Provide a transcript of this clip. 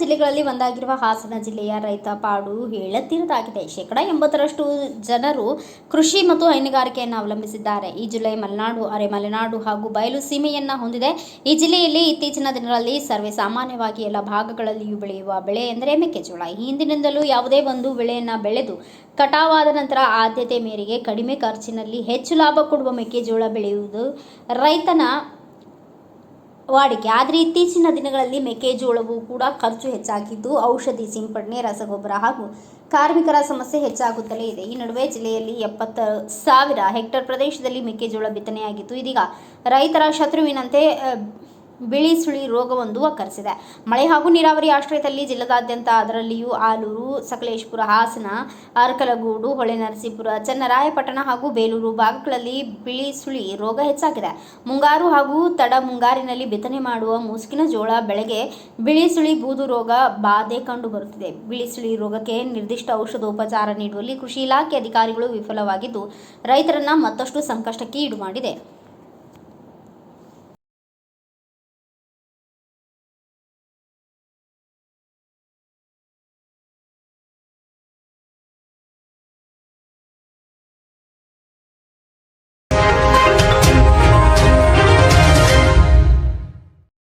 ಜಿಲ್ಲೆಗಳಲ್ಲಿ ಒಂದಾಗಿರುವ ಹಾಸನ ಜಿಲ್ಲೆಯ ರೈತ ಪಾಡು ಹೇಳತ್ತಿರದಾಗಿದೆ ಶೇಕಡ ಎಂಬತ್ತರಷ್ಟು ಜನರು ಕೃಷಿ ಮತ್ತು ಹೈನುಗಾರಿಕೆಯನ್ನು ಅವಲಂಬಿಸಿದ್ದಾರೆ. ಈ ಜಿಲ್ಲೆ ಮಲೆನಾಡು, ಅರೆ ಮಲೆನಾಡು ಹಾಗೂ ಬಯಲು ಸೀಮೆಯನ್ನ ಹೊಂದಿದೆ. ಈ ಜಿಲ್ಲೆಯಲ್ಲಿ ಇತ್ತೀಚಿನ ದಿನಗಳಲ್ಲಿ ಸರ್ವೇ ಸಾಮಾನ್ಯವಾಗಿ ಎಲ್ಲ ಭಾಗಗಳಲ್ಲಿಯೂ ಬೆಳೆಯುವ ಬೆಳೆ ಎಂದರೆ ಮೆಕ್ಕೆಜೋಳ. ಈ ಹಿಂದಿನಿಂದಲೂ ಯಾವುದೇ ಒಂದು ಬೆಳೆಯನ್ನು ಬೆಳೆದು ಕಟಾವಾದ ನಂತರ ಆದ್ಯತೆ ಮೇರೆಗೆ ಕಡಿಮೆ ಖರ್ಚಿನಲ್ಲಿ ಹೆಚ್ಚು ಲಾಭ ಕೊಡುವ ಮೆಕ್ಕೆಜೋಳ ಬೆಳೆಯುವುದು ರೈತನ ವಾಡಿಕೆ. ಆದರೆ ಇತ್ತೀಚಿನ ದಿನಗಳಲ್ಲಿ ಮೆಕ್ಕೆಜೋಳವು ಕೂಡ ಖರ್ಚು ಹೆಚ್ಚಾಗಿದ್ದು ಔಷಧಿ, ಸಿಂಪಡಣೆ, ರಸಗೊಬ್ಬರ ಹಾಗೂ ಕಾರ್ಮಿಕರ ಸಮಸ್ಯೆ ಹೆಚ್ಚಾಗುತ್ತಲೇ ಇದೆ. ಈ ನಡುವೆ ಜಿಲ್ಲೆಯಲ್ಲಿ ಎಪ್ಪತ್ತ ಸಾವಿರ ಹೆಕ್ಟೇರ್ ಪ್ರದೇಶದಲ್ಲಿ ಮೆಕ್ಕೆಜೋಳ ಬಿತ್ತನೆಯಾಗಿತ್ತು ಇದೀಗ ರೈತರ ಶತ್ರುವಿನಂತೆ ಬಿಳಿ ಸುಳಿ ರೋಗವೊಂದು ಒಕ್ಕರಿಸಿದೆ. ಮಳೆ ಹಾಗೂ ನೀರಾವರಿ ಆಶ್ರಯದಲ್ಲಿ ಜಿಲ್ಲಾದ್ಯಂತ ಅದರಲ್ಲಿಯೂ ಆಲೂರು, ಸಕಲೇಶಪುರ, ಹಾಸನ, ಅರಕಲಗೂಡು ಹೊಳೆನರಸೀಪುರ ಚನ್ನರಾಯಪಟ್ಟಣ ಹಾಗೂ ಬೇಲೂರು ಭಾಗಗಳಲ್ಲಿ ಬಿಳಿ ಸುಳಿ ರೋಗ ಹೆಚ್ಚಾಗಿದೆ. ಮುಂಗಾರು ಹಾಗೂ ತಡ ಮುಂಗಾರಿನಲ್ಲಿ ಬಿತ್ತನೆ ಮಾಡುವ ಮುಸುಕಿನ ಜೋಳ ಬೆಳೆಗೆ ಬಿಳಿ ಸುಳಿ ಬೂದು ರೋಗ ಬಾಧೆ ಕಂಡುಬರುತ್ತಿದೆ ಬಿಳಿ ಸುಳಿ ರೋಗಕ್ಕೆ ನಿರ್ದಿಷ್ಟ ಔಷಧೋಪಚಾರ ನೀಡುವಲ್ಲಿ ಕೃಷಿ ಇಲಾಖೆ ಅಧಿಕಾರಿಗಳು ವಿಫಲವಾಗಿದ್ದು, ರೈತರನ್ನ ಮತ್ತಷ್ಟು ಸಂಕಷ್ಟಕ್ಕೆ ಈಡು ಮಾಡಿದೆ.